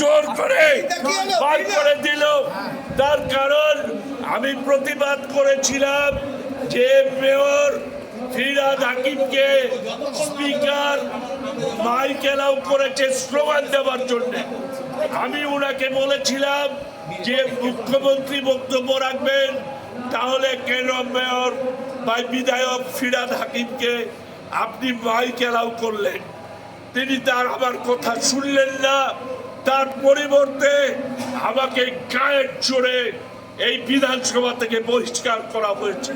জোর করে বার করে দিল। তার কারণ আমি প্রতিবাদ করেছিলাম যে মেয়র ফিরাদ হাকিমকে স্পিকার মাইক এলাও করেছে স্লোগান দেওয়ার জন্য। আমি ওনাকে বলেছিলাম যে মুখ্যমন্ত্রী বক্তব্য রাখবেন, তাহলে কেন মেয়র বা বিধায়ক ফিরাদ হাকিমকে আপনি মাইক করলেন। তিনি তার আমার কথা শুনলেন না। তার পরিবর্তে আমাকে গায়ের জোরে এই বিধানসভা থেকে বহিষ্কার করা হয়েছে।